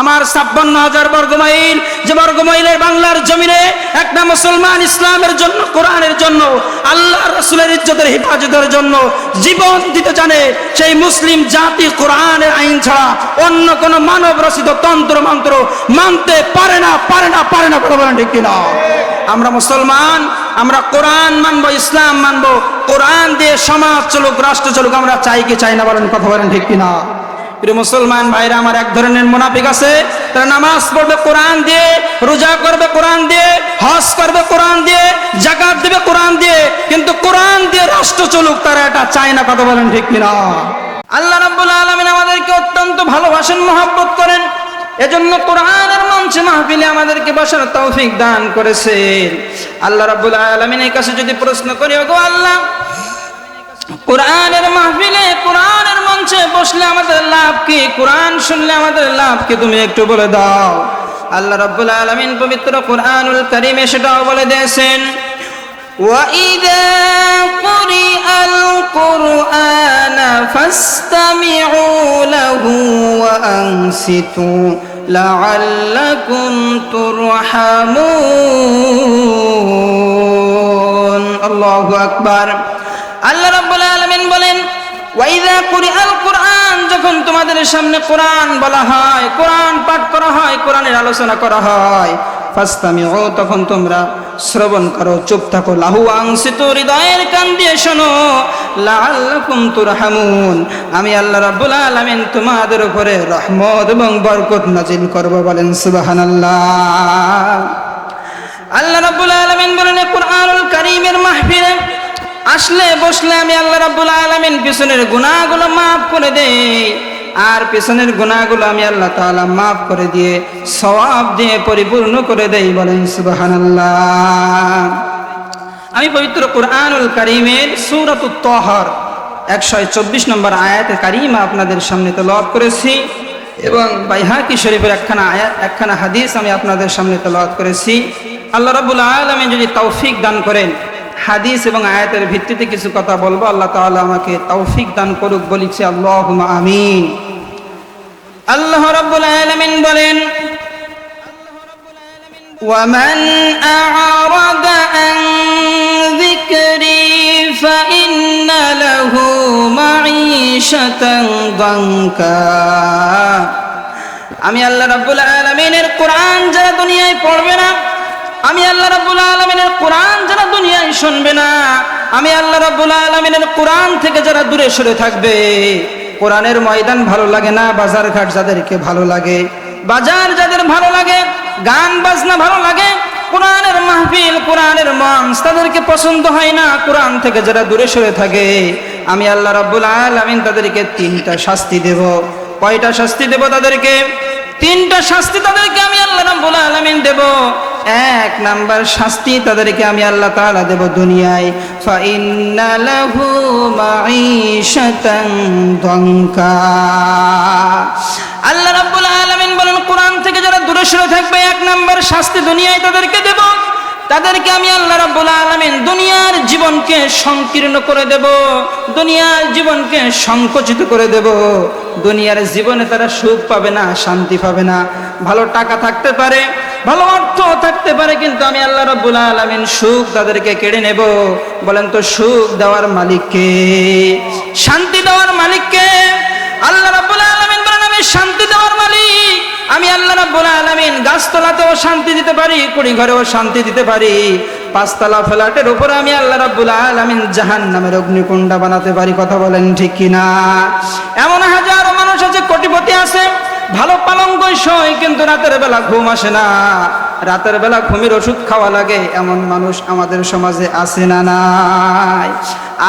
আমার ছাপ্পান্ন হাজার বর্গমাইল যে বর্গমাইলের বাংলার জমিনে একটা মুসলমান ইসলামের জন্য, কোরআনের জন্য, আল্লাহ রসুলের ইজ্জতের হেফাজতের জন্য জীবন দিতে জানে, সেই মুসলিম জাতি কোরআনের আইন ছাড়া অন্য কোন মানব রচিত তন্ত্র মন্ত্র মানতে পারে না পারে না পারে না বলেন ঠিক কিনা? আমরা মুসলমান, আমরা কোরআন মানবো, ইসলাম মানবো, কোরআন দিয়ে সমাজ চলুক, রাষ্ট্র চলুক, আমরা চাই কি চাই না বলেন, কথা বলেন ঠিক কিনা? মুসলমান ভাইরা, আমার এক ধরনের মুনাফিক আছে। তারা নামাজ পড়বে, কোরআন দিয়ে, রোজা করবে, কোরআন দিয়ে, হজ করবে, কোরআন দিয়ে, জাকাত দিবে, কোরআন দিয়ে। কিন্তু কোরআন দিয়ে রাষ্ট্র চলুক, তারা এটা চায় না, কথা বলেন ঠিক কিনা? আল্লাহ রাব্বুল আলামিন আমাদেরকে অত্যন্ত ভালোবাসেন, মহব্বত করেন। এজন্য কোরআনের মঞ্চে মাহফিলে আমাদেরকে বসার তৌফিক দান করেছেন। আল্লাহ রাব্বুল আলামিনের কাছে যদি প্রশ্ন করি, ওগো আল্লাহ কোরআনের মাহফিলে কোরআনের মঞ্চে বসলে আমাদের লাভ কি কোরআন শুনলে আমাদের লাভ কি তুমি একটু বলে দাও আল্লাহ রাব্বুল আলামিন পবিত্র কোরআনুল কারীমে সেটাও বলে দিয়েছেন وَإِذَا قُرِئَ الْقُرْآنَ فَاسْتَمِعُوا لَهُ وَأَنصِتُوا لَعَلَّكُمْ تُرْحَمُونَ الله أكبر আল্লাহ রাব্বুল আলামিন বলেন ওয়াইদা কুরিআল কুরআন যখন তোমাদের সামনে কোরআন বলা হয়, কোরআন পাঠ করা হয়, কোরআনের আলোচনা করা হয়, ফাস্তামিউ তখন তোমরা শ্রবণ করো, চুপ থাকো লাহু আংসিত হৃদয়ের কান দিয়ে শোনো, লাআল্লাকুম তুরহামুন আমি আল্লাহ রাব্বুল আলামিন তোমাদের উপরে রহমত এবং বরকত নাজিল করব, বলেন সুবহানাল্লাহ। আল্লাহ রাব্বুল আলামিন বলেন কোরআনুল কারীমের মাহফিলে আসলে বসলে আমি আল্লাহ রাব্বুল আলামিন পিছনের গুনাহগুলো মাফ করে দেই। আর পিছনের গুনাহগুলো আমি আল্লাহ তাআলা মাফ করে দিয়ে, সওয়াব দিয়ে পরিপূর্ণ করে দেই বলেন সুবহানাল্লাহ। আমি পবিত্র কোরআনুল কারীমের সূরাতুত তহর, একশো চব্বিশ নম্বর আয়াতে কারিমা আপনাদের সামনে তেলাওয়াত করেছি এবং বাইহাকি শরীফের একখানা আয়াত, একখানা হাদিস আমি আপনাদের সামনে তেলাওয়াত করেছি। আল্লাহ রাব্বুল আলামিন যদি তৌফিক দান করেন হাদিস এবং আয়াতের ভিত্তিতে কিছু কথা বলবো আল্লাহ তাআলা আমাকে তৌফিক দান করুক বলিছে আল্লাহুম্মা আমিন আল্লাহ রাব্বুল আলামিন বলেন ومن أعرض عن ذكري فإن له معيشة ضنكا আমি আল্লাহ রাব্বুল আলামিনের কোরআন যারা দুনিয়ায় পড়বে না আমি আল্লাহ রাব্বুল আলামিনের কোরআন যারা দুনিয়ায় শুনবে না, আমি আল্লাহ রাব্বুল আলামিনের কোরআন থেকে যারা দূরে সরে থাকবে, কোরআনের ময়দান ভালো লাগে না, বাজার ঘাট যাদেরকে ভালো লাগে, বাজার যাদের ভালো লাগে, গান বাজনা ভালো লাগে, কোরআনের মাহফিল, কোরআনের মঞ্চ তাদেরকে পছন্দ হয় না, কোরআন থেকে যারা দূরে সরে থাকে, আমি আল্লাহ রাব্বুল আলামিন তাদেরকে তিনটা শাস্তি দেব। কয়টা শাস্তি দেব তাদেরকে? তিনটা শাস্তি তাদেরকে আমি আল্লাহ রাব্বুল আলামিন দেব। এক নাম্বার শাস্তি তাদেরকে আমি আল্লাহ তাআলা দেব দুনিয়ায়। ফা ইন্না লাহু মাঈশাতান দঙ্কা। আল্লাহ রাব্বুল আলামিন বলেন কোরআন থেকে যারা দূরে সরে থাকবে এক নাম্বার শাস্তি দুনিয়ায় তাদেরকে দেব। তাদেরকে আমি আল্লাহ রাব্বুল আলামিন দুনিয়ার জীবনকে সংকীর্ণ করে দেব। দুনিয়ার জীবনকে সংকুচিত করে দেব। দুনিয়ার জীবনে তারা সুখ পাবে না, শান্তি পাবে না। ভালো টাকা থাকতে পারে, ভালো অর্থ থাকতে পারে, কিন্তু আমি আল্লাহ রাব্বুল আলামিন সুখ তাদেরকে কেড়ে নেব। বলেন তো, সুখ দেওয়ার মালিককে শান্তি দেওয়ার মালিককে আল্লাহ রাব্বুল আলামিন বলেন, আমি শান্তি দেওয়ার মালিক। আমি আল্লাহ রাব্বুল আলামিন গাছতলাতেও শান্তি দিতে পারি কুড়ি ঘরেও শান্তি দিতে পারি। পাঁচতলা ফ্ল্যাটের উপরে আমি আল্লাহ রাব্বুল আলামিন জাহান্নামের অগ্নিকুণ্ডা বানাতে পারি, কথা বলেন ঠিক কিনা? এমন হাজারো মানুষ আছে, কোটিপতি আছে, ভালো পালঙ্ক সই, কিন্তু রাতের বেলা ঘুম আসে না। রাতের বেলা ঘুমের ওষুধ খাওয়া লাগে, এমন মানুষ আমাদের সমাজে আছে না নাই।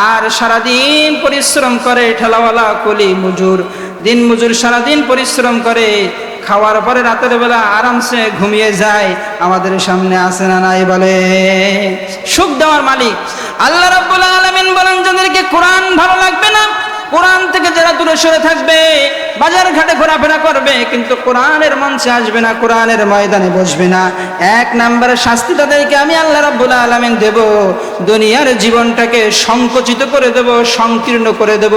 আর সারাদিন পরিশ্রম করে, ঠেলাওয়ালা, কলি, মজুর, দিন মজুর সারাদিন পরিশ্রম করে খাওয়ার পরে রাতের বেলা আরামসে ঘুমিয়ে যায়। আমাদের সামনে আসে না নাই বলে। সুখ দেওয়ার মালিক। আল্লাহ রাব্বুল আলামিন বলেন, যাদেরকে কোরআন ভালো লাগবে না কোরআন থেকে যারা দূরে সরে থাকবে, বাজার ঘাটে ঘোরাফেরা করবে, কিন্তু কোরআনের মঞ্চে আসবে না, কোরআনের ময়দানে বসবে না। এক নম্বরের শাস্তি তাদেরকে আমি আল্লাহ রাব্বুল আলামিন দেব। দুনিয়ার জীবনটাকে সংকুচিত করে দেব, সংকীর্ণ করে দেব।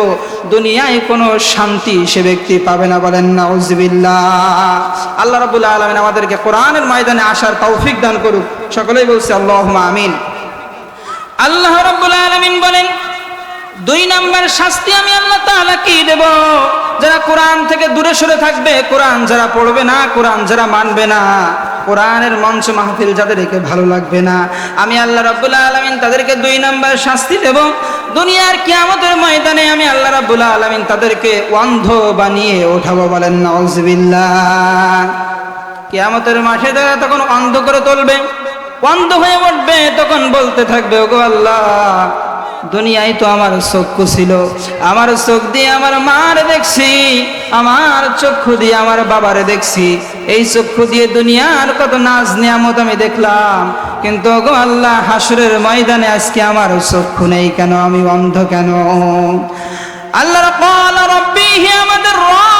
দুনিয়ায় কোনো শান্তি সে ব্যক্তি পাবে না বলেন নাউজুবিল্লাহ আল্লাহ রাব্বুল আলামিন আমাদেরকে কোরআনের ময়দানে আসার তৌফিক দান করুক। সকলেই বলছে আল্লাহুম্মা আমিন। আল্লাহ রাব্বুল আলামিন বলেন দুই নাম্বার শাস্তি আমি আল্লাহ তাআলা কি দেব? যারা কোরআন থেকে দূরে সরে থাকবে, কোরআন যারা পড়বে না, কোরআন যারা মানবে না, কোরআনের মঞ্চ মাহফিল যাদেরকে ভালো লাগবে না, আমি আল্লাহ রাব্বুল আলামিন তাদেরকে দুই নাম্বার শাস্তি দেব। দুনিয়ার কিয়ামতের ময়দানে আমি আল্লাহ রাব্বুল আলামিন তাদেরকে অন্ধ বানিয়ে ওঠাবো বলেন, নাউজুবিল্লাহ। কিয়ামতের মাঠে তারা তখন অন্ধ করে তুলবে, অন্ধ হয়ে উঠবে, তখন বলতে থাকবে, ওগো আল্লাহ দুনিয়ায় তো আমার চক্ষু ছিল। আমার চোখ দিয়ে আমার মার দেখছি, আমার চক্ষু দিয়ে আমার বাবার দেখছি। এই চক্ষু দিয়ে দুনিয়ার কত নাচ নিয়ামত আমি দেখলাম। কিন্তু গো আল্লাহ হাসুরের ময়দানে আজকে আমার চক্ষু নেই কেন? আমি অন্ধ কেন? আল্লাহ আমাদের রব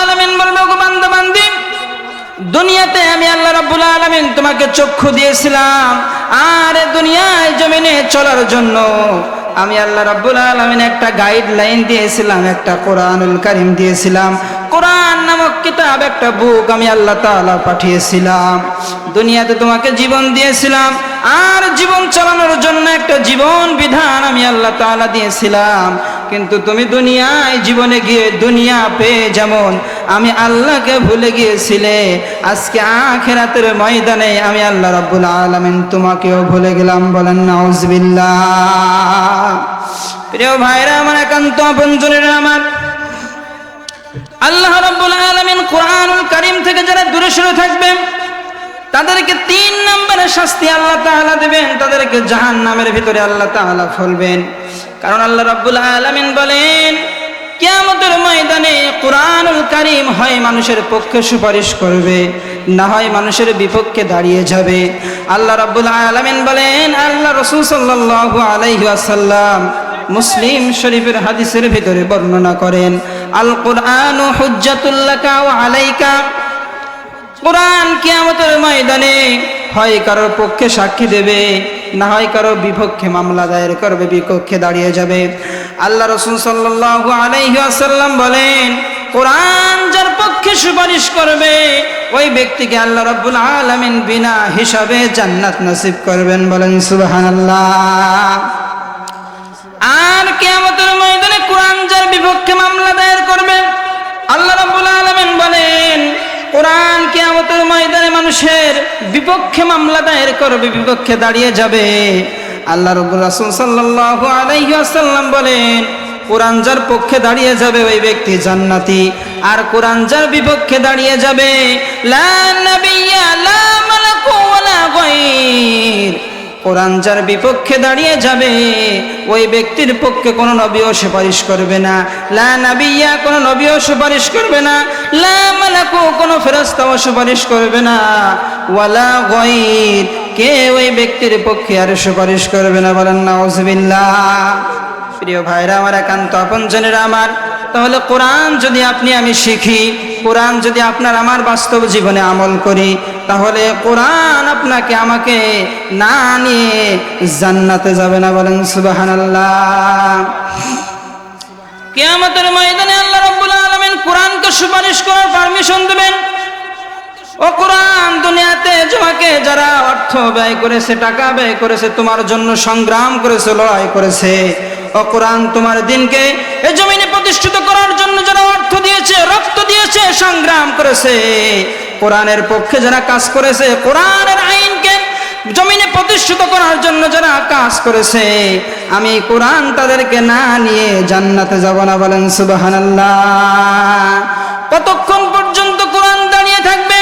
দুনিয়াতে আমি আল্লাহ রাব্বুল আলামিন তোমাকে চক্ষু দিয়েছিলাম। আর দুনিয়ায় জমিনে চলার জন্য আমি আল্লাহ রাব্বুল আলামিন একটা গাইডলাইন দিয়েছিলাম, একটা কোরআনুল কারীম দিয়েছিলাম। কোরআন নামক কিতাব, একটা বুক আমি আল্লাহ তাআলা পাঠিয়েছিলাম। দুনিয়াতে তোমাকে জীবন দিয়েছিলাম। আর জীবন চালানোর জন্য একটা জীবন বিধান আমি আল্লাহ তাআলা দিয়েছিলাম। কিন্তু তুমি দুনিয়ায় জীবনে গিয়ে দুনিয়া পেয়ে যেমন। আমি আল্লাহকে ভুলে গিয়েছিলে, আজকে আখেরাতের ময়দানে আমি আল্লাহ রাব্বুল আলামিন তোমাকেও ভুলে গেলাম বলেন নাউজুবিল্লাহ। প্রিয় ভাইরা, আমার একান্ত আপনজনের আমার। আল্লাহ রাব্বুল আলামিন কোরআনুল করিম থেকে যারা দূরে সরে থাকবে, তাদেরকে তিন নম্বরের শাস্তি আল্লাহ তাআলা দেবেন, তাদেরকে জাহান নামের ভিতরে আল্লাহ তাআলা ফেলবেন। কারণ আল্লাহ রাব্বুল আলামিন বলেন, কিয়ামতের ময়দানে কোরআনুল কারীম হয় মানুষের পক্ষে সুপারিশ করবে, না হয় মানুষের বিপক্ষে দাঁড়িয়ে যাবে। আল্লাহ রাব্বুল আলামিন বলেন, আল্লাহ রাসূল সাল্লাল্লাহু আলাইহি ওয়াসাল্লাম মুসলিম শরীফের হাদিসের ভিতরে বর্ণনা করেন, আল কোরআনু হুজ্জাতুল্লাকা ও আলাইকা। কোরআন কিয়ামতের ময়দানে হয় কারোর পক্ষে সাক্ষী দেবে না হয় কারও বিপক্ষে মামলা দায়ের করবে, বিপক্ষে দাঁড়িয়ে যাবে। আল্লাহ রসুল বলেন, কোরআন যার পক্ষে সুপারিশ করবে, ওই ব্যক্তিকে আল্লাহ রাব্বুল আলামিন বিনা হিসাবে জান্নাত নসিব করবেন। বলেন, সুবহানাল্লাহ। আর কিয়ামতের ময়দানে কোরআন যার বিপক্ষে মামলা দায়ের করবে, আল্লাহ রাব্বুল আলামিন বলেন, কোরআন ময়দানে মানুষের বিপক্ষে মামলা দায়ের করবে, বিপক্ষে দাঁড়িয়ে যাবে। আল্লাহ রব রাসুল সাল্লাহ আলাইসাল্লাম বলেন, কোরআন যার পক্ষে দাঁড়িয়ে যাবে ওই ব্যক্তি জান্নাতি, আর কোরআন যার বিপক্ষে দাঁড়িয়ে যাবে, লা নাবিয়্যা, লা মালাকু ওয়ালা গায়র। কোরআন যার বিপক্ষে দাঁড়িয়ে যাবে, ওই ব্যক্তির পক্ষে কোনো নবীও সুপারিশ করবে না। লা নাবিয়া কোনো নবীও সুপারিশ করবে না। লা মালাকু, কোনো ফেরেশতাও সুপারিশ করবে না। ওয়ালা গায়র, কে ওই ব্যক্তির পক্ষে আর সুপারিশ করবে না বলেন না নাউজুবিল্লাহ। প্রিয় ভাইরা, আমার একান্ত আপনজনেরা আমার, তাহলে কোরআন যদি আপনি আমি শিখি কোরআন যদি আপনার আমার বাস্তব জীবনে আমল করি, তাহলে কোরআন আপনাকে আমাকে না নিয়ে জান্নাতে যাবে না বলেন সুবহানাল্লাহ। কিয়ামতের ময়দানে আল্লাহ রাব্বুল আলামিন কোরআনকে সুপারিশ করার পারমিশন দেবেন। ও কোরআন দুনিয়াতে তোমাকে যারা অর্থ ব্যয় করেছে, টাকা ব্যয় করেছে, তোমার জন্য সংগ্রাম করেছে, লড়াই করেছে ও কোরআন তোমার দিনকে এ জমিনে প্রতিষ্ঠিত করার জন্য যারা অর্থ দিয়েছে, রক্ত দিয়েছে, সংগ্রাম করেছে। কোরআনের পক্ষে যারা কাজ করেছে, কোরআনের আইনকে জমিনে প্রতিষ্ঠিত করার জন্য যারা কাজ করেছে, আমি কোরআন তাদেরকে না নিয়ে জান্নাতে যাব না বলেন সুবহানাল্লাহ। কতক্ষণ পর্যন্ত কোরআন দাঁড়িয়ে থাকবে?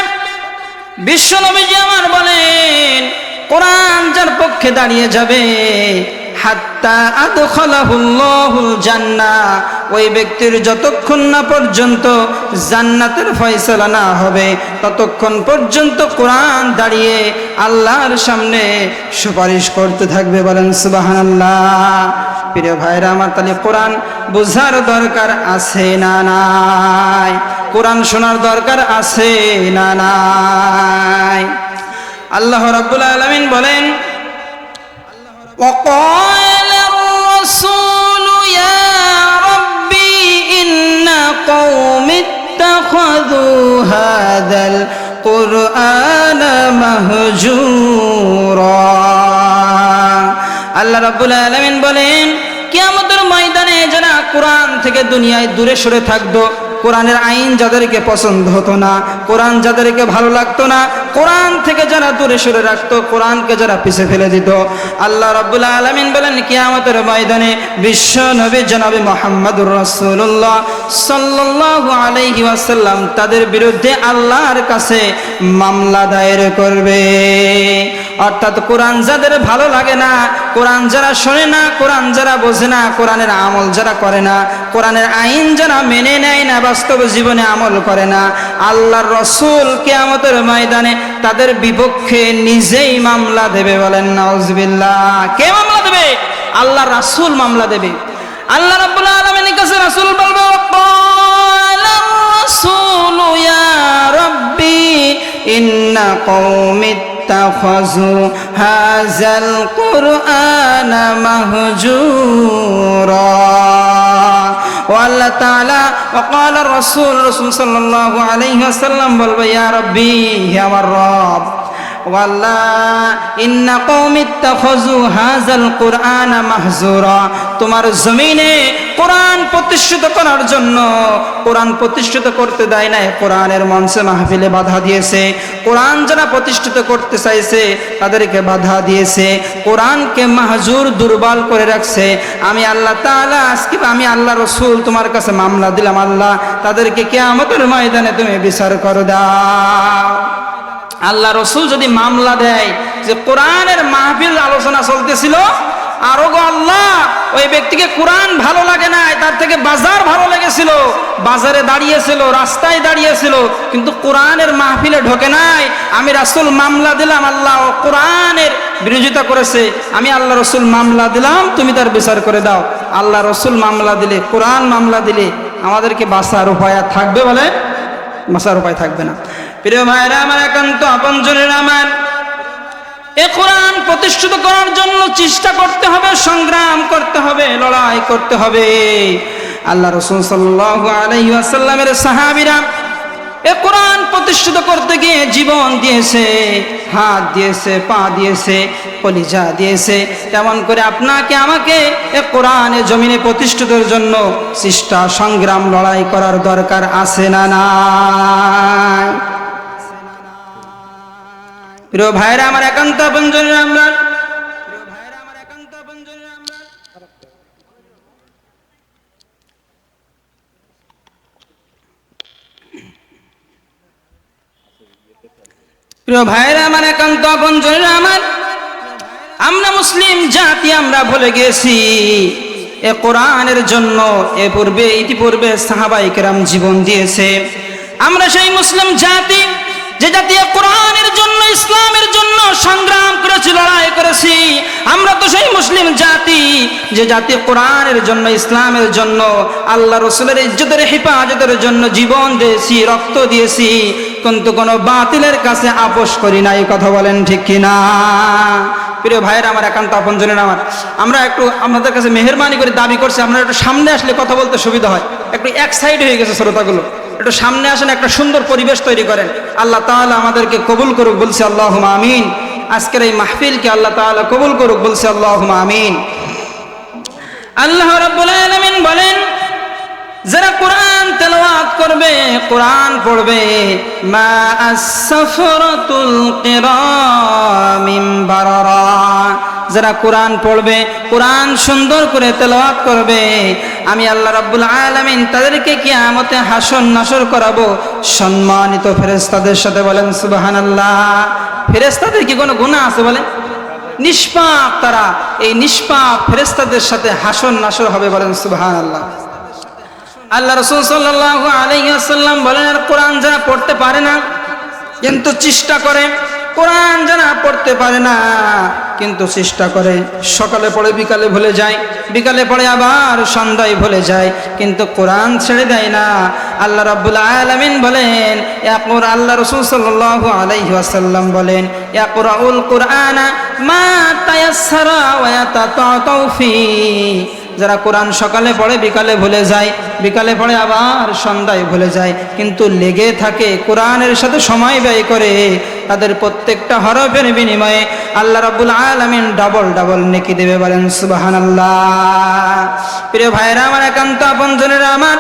বিশ্ব নবীজি আমার বলেন, কোরআন যার পক্ষে দাঁড়িয়ে যাবে ওই ব্যক্তির যতক্ষণ না পর্যন্ত জান্নাতের ফয়সালা না হবে, ততক্ষণ পর্যন্ত কোরআন দাঁড়িয়ে আল্লাহর সামনে সুপারিশ করতে থাকবে বলেন সুবহানাল্লাহ। প্রিয় ভাইরা, আমার তাহলে কোরআন বোঝার দরকার আছে না নাই? কোরআন শোনার দরকার আছে না নাই? আল্লাহ রাব্বুল আলামিন বলেন وقال الرسول يا ربي إن قوم اتخذوا هذا القرآن مهجورا আল্লাহ রাব্বুল আলামিন বলেন কিয়ামতের ময়দানে যারা কোরআন থেকে দুনিয়ায় দূরে সরে থাকতো কোরআনের আইন যাদেরকে পছন্দ হতো না, কোরআন যাদেরকে ভালো লাগতো না, কোরআন থেকে যারা দূরে সরে রাখতো, কোরআনকে যারা পিছে ফেলে দিত। আল্লাহ রাব্বুল আলামিন বলেন, কিয়ামতের ময়দানে বিশ্ব নবী জনাবি মোহাম্মদুর রাসূলুল্লাহ সাল্লাল্লাহু আলাইহি ওয়াসাল্লাম তাদের বিরুদ্ধে আল্লাহর কাছে মামলা দায়ের করবে। অর্থাৎ কোরআন যাদের ভালো লাগে না, কোরআন যারা শোনে না, কোরআন যারা বোঝে না, কোরআনের আমল যারা করে না, কোরআনের আইন যারা মেনে নেয় না, বাস্তব জীবনে আমল করে না, আল্লাহর রসুল কেয়ামতের ময়দানে তাদের বিপক্ষে নিজেই মামলা দেবে বলেন নজবিল্লা কে মামলা দেবে? আল্লাহ রাসুল মামলা দেবে। আল্লাহ রাব্বুল আলামিনের কাছে রাসূল বলবে ক্বালা ইয়া ইন্না কৌমিত اتخذوا هذا القرآن مهجورا. والله تعالى وقال الرسول الرسول صلى الله عليه وسلم بل يا ربي يا رب. তোমার জমিনে কোরআন প্রতিষ্ঠিত করার জন্য কোরআন প্রতিষ্ঠিত করতে দেয় নাই, কোরআনের মঞ্চে মাহফিলে বাধা দিয়েছে। কোরআন যারা প্রতিষ্ঠিত করতে চাইছে, তাদেরকে বাধা দিয়েছে। কোরআনকে মাহজুর দুর্বল করে রাখছে। আমি আল্লাহ তাআলা, আজকে আমি আল্লাহ রসুল, তোমার কাছে মামলা দিলাম আল্লাহ, তাদেরকে কে কেয়ামতের ময়দানে তুমি বিচার করে দাও। আল্লাহ রসুল যদি মামলা দেয় যে কোরআনের মাহফিল আলোচনা চলতেছিল, আরও গো আল্লাহ, ওই ব্যক্তিকে কোরআন ভালো লাগে নাই, তার থেকে বাজার ভালো লেগেছিল, বাজারে দাঁড়িয়েছিল, রাস্তায় দাঁড়িয়েছিল, কিন্তু কোরআনের মাহফিলে ঢোকে নাই, আমি রাসুল মামলা দিলাম, আল্লাহ কোরআনের বিরোধিতা করেছে, আমি আল্লাহ রসুল মামলা দিলাম, তুমি তার বিচার করে দাও। আল্লাহ রসুল মামলা দিলে, কোরআন মামলা দিলে, আমাদেরকে বাঁচার উপায় থাকবে বলে? বাঁচার উপায় থাকবে না। প্রিয় ভাইরা, আমার একান্ত আপনজনের আমার। এ কোরআন প্রতিষ্ঠিত করার জন্য চেষ্টা করতে হবে, সংগ্রাম করতে হবে, লড়াই করতে হবে। আল্লাহ রসুল সাল্লাহ আলহিহাসাল্লামের সাহাবিরা এ কোরআন প্রতিষ্ঠিত করতে গিয়ে জীবন দিয়েছে, হাত দিয়েছে, পা দিয়েছে, কলিজা দিয়েছে। তেমন করে আপনাকে, আমাকে এ কোরআনে, জমিনে প্রতিষ্ঠিতের জন্য চেষ্টা, সংগ্রাম, লড়াই করার দরকার আছে না নাই? প্রিয় ভাইরা আমার একান্ত আপনজনের আমরা প্রিয় ভাইরা আমার একান্ত আপনজনের আমার আমরা মুসলিম জাতি, আমরা ভুলে গেছি এ কোরআনের জন্য এ পূর্বে, ইতিপূর্বে সাহাবাই কেরাম জীবন দিয়েছে। আমরা সেই মুসলিম জাতি যে জাতীয় কোরআনের জন্য, ইসলামের জন্য সংগ্রাম করেছি, লড়াই করেছি, আমরা তো সেই মুসলিম জাতি। যে জাতি কোরআনের জন্য, ইসলামের জন্য, আল্লাহ রসুলের ইজ্জতের হেফাজতের জন্য জীবন দিয়েছি, রক্ত দিয়েছি, কিন্তু কোনো বাতিলের কাছে আপোষ করি না এই কথা বলেন ঠিক কিনা? প্রিয় ভাইয়ের, আমার একান্ত আপনজনের আমার, আমরা একটু আপনাদের কাছে মেহরবানি করে দাবি করছি, আপনারা একটু সামনে আসলে কথা বলতে সুবিধা হয়। একটু এক সাইড হয়ে গেছে শ্রোতাগুলো। একটু সামনে আসেন, একটা সুন্দর পরিবেশ তৈরি করেন। আল্লাহ তাহলে আমাদেরকে কবুল করুক, বলছে আল্লাহ আমিন। আজকের এই মাহফিলকে আল্লাহ তাহলে কবুল করুক, বলছে আল্লাহ আমিন। আল্লাহ আলামিন বলেন, যারা করবে, কোরআন পড়বে। মা আস-সাফরাতুল কিরামিন বারারা। যারা কোরআন পড়বে, কোরআন সুন্দর করে তেলাওয়াত করবে। আমি আল্লাহ রাব্বুল আলামিন তাদেরকে কিয়ামতে হাসন নাসর করাবো। সম্মানিত ফেরেশতাদের সাথে বলেন, সুবহানাল্লাহ। ফেরেশতাদের কি কোনো গুনাহ আছে বলেন? নিষ্পাপ তারা। এই নিষ্পাপ ফেরেশতাদের সাথে হাসন নাসর হবে বলেন, সুবহানাল্লাহ। আল্লাহ রসুল সাল্লাহ আলাইসাল্লাম বলেন, আর কোরআন যারা পড়তে পারে না, কিন্তু চেষ্টা করে, কোরআন যারা পড়তে পারে না, কিন্তু চেষ্টা করে, সকালে পড়ে, বিকালে ভুলে যায়, বিকালে পড়ে আবার সন্ধ্যায় ভুলে যায়, কিন্তু কোরআন ছেড়ে দেয় না। আল্লাহ রাব্বুল আলামিন বলেন, ইয়াকুর আল্লাহ রসুল সাল্লাল্লাহু আলাইহি ওয়াসাল্লাম বলেন, ইয়াকুরাউল কুরআনা মা তায়াসসারা ওয়া যারা কোরআন সকালে পড়ে, বিকালে ভুলে যায়। বিকালে পড়ে আবার সন্ধ্যায় ভুলে যায়। কিন্তু লেগে থাকে কোরআনের সাথে সময় ব্যয় করে তাদের প্রত্যেকটা হরফের বিনিময়ে আল্লাহ রাব্বুল আলামিন ডাবল ডাবল নেকি দেবে বলেন, সুবহানাল্লাহ। প্রিয় ভাইরা, আমার একান্ত আপনজনেরা, আমার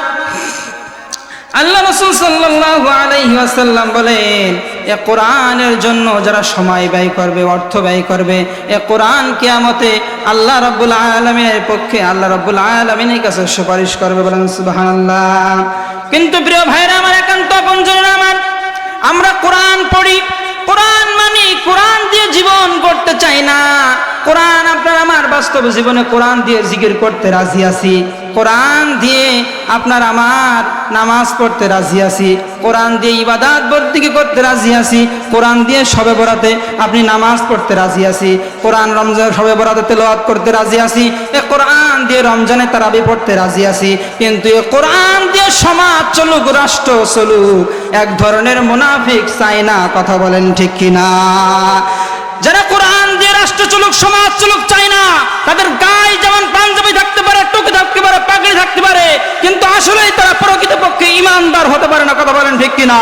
আল্লাহ রসুল সাল্লাল্লাহু আলাইহি ওয়াসাল্লাম বলেন, এ কোরআনের জন্য যারা সময় ব্যয় করবে, অর্থ ব্যয় করবে, এ কোরআন কেয়ামতে আল্লাহ রাব্বুল আলামিনের পক্ষে আল্লাহ রাব্বুল আলামিনের কাছে সুপারিশ করবে বলেন, সুবহানাল্লাহ। কিন্তু প্রিয় ভাইরা আমার একান্ত আমার, আমরা কোরআন পড়ি, কোরআন মানি, কোরআন দিয়ে জীবন করতে চাই না। কোরআন আপনার আমার বাস্তব জীবনে কোরআন দিয়ে জিকির করতে রাজি আছি। কোরআন দিয়ে আপনার আমার নামাজ পড়তে রাজি আছি। কোরআন দিয়ে ইবাদাত বর্তিকে করতে রাজি আছি। কোরআন দিয়ে সবে বরাতে আপনি নামাজ পড়তে রাজি আছি। কোরআন রমজান সবে বরাতে তেলাওয়াত করতে রাজি আছি। এ কোরআন দিয়ে রমজানে তারাবি পড়তে রাজি আছি। কিন্তু এ কোরআন দিয়ে সমাজ চলুক, রাষ্ট্র চলুক, এক ধরনের মুনাফিক চাই না, কথা বলেন ঠিক কিনা? যারা দিয়ে রাষ্ট্র চলুক সমাজ চলুক চায় না, তাদের গায়ে যেমন পাঞ্জাবি থাকতে পারে টুকি থাকতে পারে পাগড়ি থাকতে পারে, কিন্তু আসলেই তারা প্রকৃতপক্ষে ইমানদার হতে পারে না, কথা বলেন ঠিক কিনা?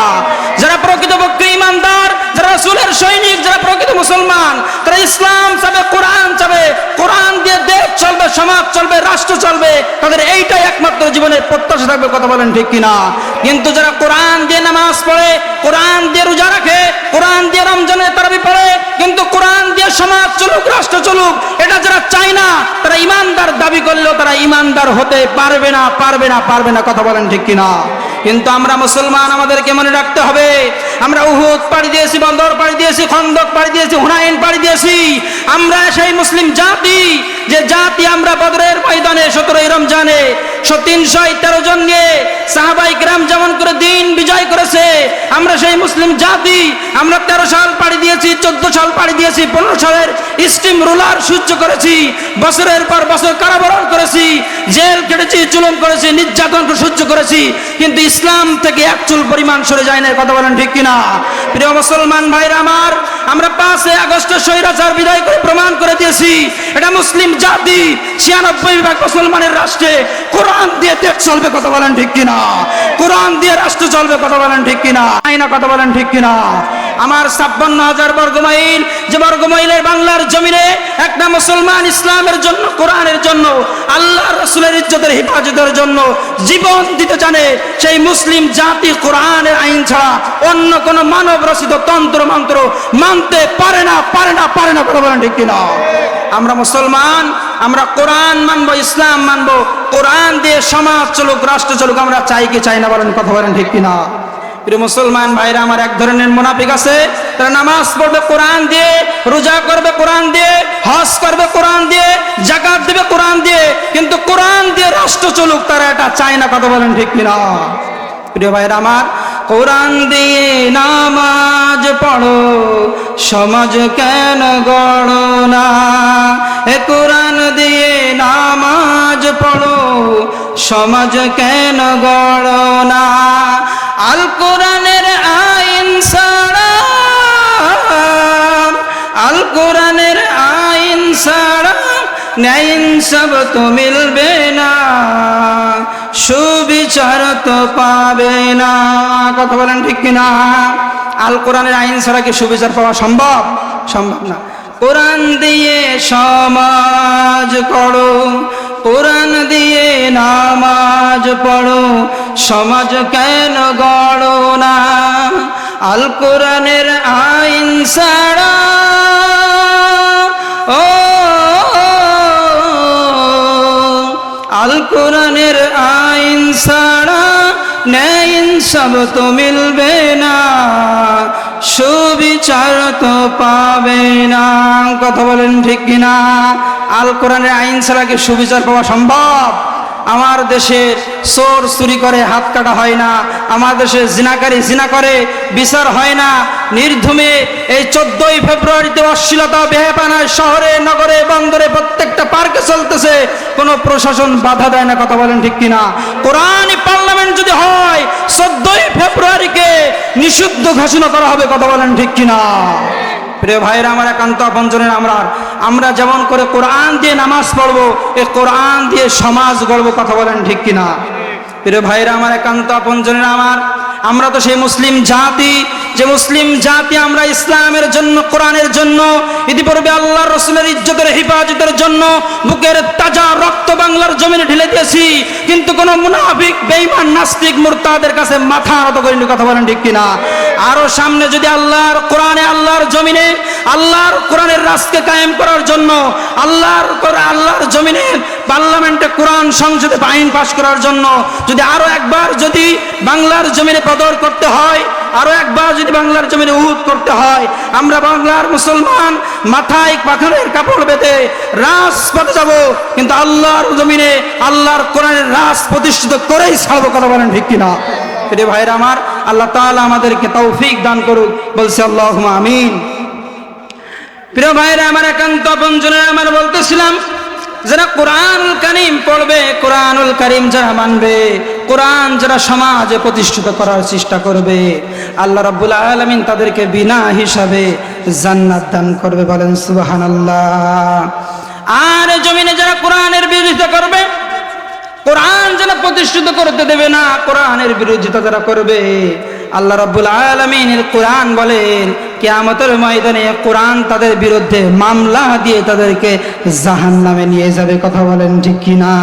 যারা প্রকৃতপক্ষে ইমানদার, যারা রাসূলের সৈনিক, যারা প্রকৃত মুসলমান, তারা ইসলাম চাবে, কোরআন চাবে, কোরআন দিয়ে দেশ চলবে, সমাজ চলবে, রাষ্ট্র চলবে, তাদের এইটাই একমাত্র জীবনের প্রত্যাশা থাকবে, কথা বলেন ঠিক কিনা? কিন্তু যারা কোরআন দিয়ে নামাজ পড়ে, কোরআন দিয়ে রোজা রাখে, কোরআন দিয়ে রমজানের তারাবি পড়ে, কিন্তু কোরআন দিয়ে সমাজ চলুক, রাষ্ট্র চলুক, এটা যারা চায় না, তারা ইমানদার দাবি করলেও তারা ইমানদার হতে পারবে না পারবে না পারবে না, কথা বলেন ঠিক কিনা? কিন্তু আমরা মুসলমান, আমাদেরকে মনে রাখতে হবে, আমরা উহুদ পাড়ি দিয়েছি, বন্দর পাড়ি দিয়েছি, খন্দক পাড়ি দিয়েছি হুনায়ন পাড়ি দিয়েছি। আমরা সেই মুসলিম জাতি, যে জাতি আমরা বদরের ময়দানে, সতেরোই রমজানে তিনশো তেরো জন নিয়ে সাহাবাই গ্রাম যেমন করে দিন বিজয় করেছে, আমরা সেই মুসলিম জাতি, আমরা তেরো সাল পাড়ি দিয়েছি সাল পাড়ি দিয়েছি, পনেরো সালের স্টিম রুলার করেছি, বছরের পর বছর কারাবরণ করেছি, জেল কেটেছি, চুলন করেছি, নির্যাতন সহ্য করেছি, কিন্তু ইসলাম থেকে এক চুল পরিমাণ সরে যায় না কথা বলেন ঠিক কিনা? প্রিয় মুসলমান ভাইরা আমার, আমরা পাঁচে আগস্ট স্বৈরাচার বিদায় করে প্রমাণ এটা মুসলিম জাতি, ছিয়ানব্বই ভাগ মুসলমানের রাষ্ট্রে কোরআন দিয়ে দেশ চলবে, কথা বলেন ঠিক কিনা? কোরআন দিয়ে রাষ্ট্র চলবে, কথা বলেন ঠিক কিনা? আইনা কথা বলেন ঠিক কিনা? আমার ছাপ্পান্ন হাজার বর্গমাইল যে বর্গমাইলের বাংলার জমিনে একটা মুসলমান ইসলামের জন্য, কোরআনের জন্য, আল্লাহ রসুলের ইজ্জতের হেফাজতের জন্য জীবন দিতে জানে, সেই মুসলিম জাতি কোরআনের আইন ছাড়া অন্য কোনো মানব রচিত তন্ত্র মন্ত্র মানতে পারে না পারে না পারে না বলেন ঠিক কিনা? আমরা মুসলমান, আমরা কোরআন মানবো, ইসলাম মানবো, কোরআন দিয়ে সমাজ চলুক, রাষ্ট্র চলুক, আমরা চাই কি চাই না বলেন, কথা বলেন ঠিক কিনা? প্রিয় মুসলমান ভাইরা, আমার এক ধরনের মুনাফিক আছে। তারা নামাজ পড়বে কোরআন দিয়ে, রোজা করবে কোরআন দিয়ে, হজ করবে কোরআন দিয়ে জাকাত দেবে কোরআন দিয়ে, কিন্তু কোরআন দিয়ে রাষ্ট্র চলুক, তারা এটা চায় না, কথা বলেন ঠিক কিনা? প্রিয় ভাইরা, আমার কোরআন দিয়ে নামাজ পড়ো, সমাজ কেন গড়ো না? এ কোরআন দিয়ে নামাজ পড়ো, সমাজ কেন গড়ো না? আল কোরআনের আইন সারা আল কোরআনের আইন সারা ন্যায় সব তো মিলবে না, সুবিচার তো পাবে না। কথা বলেন ঠিক কিনা? আল কোরআনের আইন ছাড়া কি সুবিচার পাওয়া সম্ভব? সম্ভব না। কোরআন দিয়ে সমাজ করো, কোরআন দিয়ে নামাজ পড়ো, সমাজ কেন গড়ো না? আল কোরআনের আইন ছাড়া, ও কোরআনের আইন ছাড়া ন্যায় সব তো মিলবে না, সুবিচার তো পাবে না। কথা বলেন ঠিক কিনা? আল কোরআনের আইন ছাড়া কি সুবিচার পাওয়া সম্ভব? আমার দেশে চোর চুরি করে হাত কাটা হয় না। আমার দেশে জিনাকারী জিনা করে, বিচার হয় না। নির্ধুমে এই চোদ্দই ফেব্রুয়ারিতে অশ্লীলতা বেহাপানায় শহরে, নগরে, বন্দরে প্রত্যেকটা পার্কে চলতেছে। কোনো প্রশাসন বাধা দেয় না, কথা বলেন ঠিক কিনা? কোরআন পার্লামেন্ট যদি হয়, চোদ্দই ফেব্রুয়ারিকে নিষিদ্ধ ঘোষণা করা হবে, কথা বলেন ঠিক কিনা? প্রিয় ভাইয়েরা আমার একান্ত আপনজনের আমরা আমরা যেমন করে কোরআন দিয়ে নামাজ পড়ব, এ কোরআন দিয়ে সমাজ গড়বো কথা বলেন ঠিক কিনা? প্রিয় ভাইয়েরা আমার একান্ত আপনজনের আমার। আমরা তো সেই মুসলিম জাতি, যে মুসলিম জাতি আমরা ইসলামের জন্য, কোরআনের জন্য, ইতিপূর্বে আল্লাহ রসুলের ইজ্জতের হেফাজতের জন্য বুকের তাজা রক্ত বাংলার জমিনে ঢেলে দিয়েছি। কিন্তু কোন মুনাফিক, বেঈমান, নাস্তিক, মুরতাদের কাছে মাথা নত করিনি কথা বলেন ঠিক কিনা? আরও সামনে যদি আল্লাহর কোরআনে, আল্লাহর জমিনে, আল্লাহর কোরআনের রাজকে কায়েম করার জন্য, আল্লাহর কোরআন- আল্লাহর জমিনে পার্লামেন্টে কোরআন সংসদে আইন পাশ করার জন্য, যদি আরও একবার যদি বাংলার জমিনে বদর করতে হয়, আরও একবার যদি বাংলার জমিনে উহুদ করতে হয়, আমরা বাংলার মুসলমান মাথায় পাখানের কাপড় বেঁধে রাজপথে যাব, কিন্তু আল্লাহর জমিনে, আল্লাহর কোরআনের রাজ প্রতিষ্ঠিত করেই ছাড়বো কথা বলেন ঠিক কিনা? রে ভাইরা আমার, আল্লাহ তাআলা আমাদেরকে তৌফিক দান করুক, বলছে আল্লাহ আমিন। প্রিয় ভাইরা আমার একান্ত আপনজনের, আমার বলতেছিলাম যারা কোরআনুল কারিম পড়বে, কোরআনুল কারিম যারা মানবে, কোরআন যারা সমাজে প্রতিষ্ঠিত করার চেষ্টা করবে, আল্লাহ রাব্বুল আলামিন তাদেরকে বিনা হিসাবে জান্নাত দান করবে বলেন সুবহানাল্লাহ। আর জমিনে যারা কোরআনের বিরোধিতা করবে, কোরআন যারা প্রতিষ্ঠিত করতে দেবে না, কোরআনের বিরোধিতা যারা করবে আল্লাহ রাব্বুল আলমিনের কোরআন বলেন, কেয়ামতের ময়দানে কোরআন তাদের বিরুদ্ধে মামলা দিয়ে তাদেরকে জাহান নামে নিয়ে যাবে, কথা বলেন ঠিক কিনা?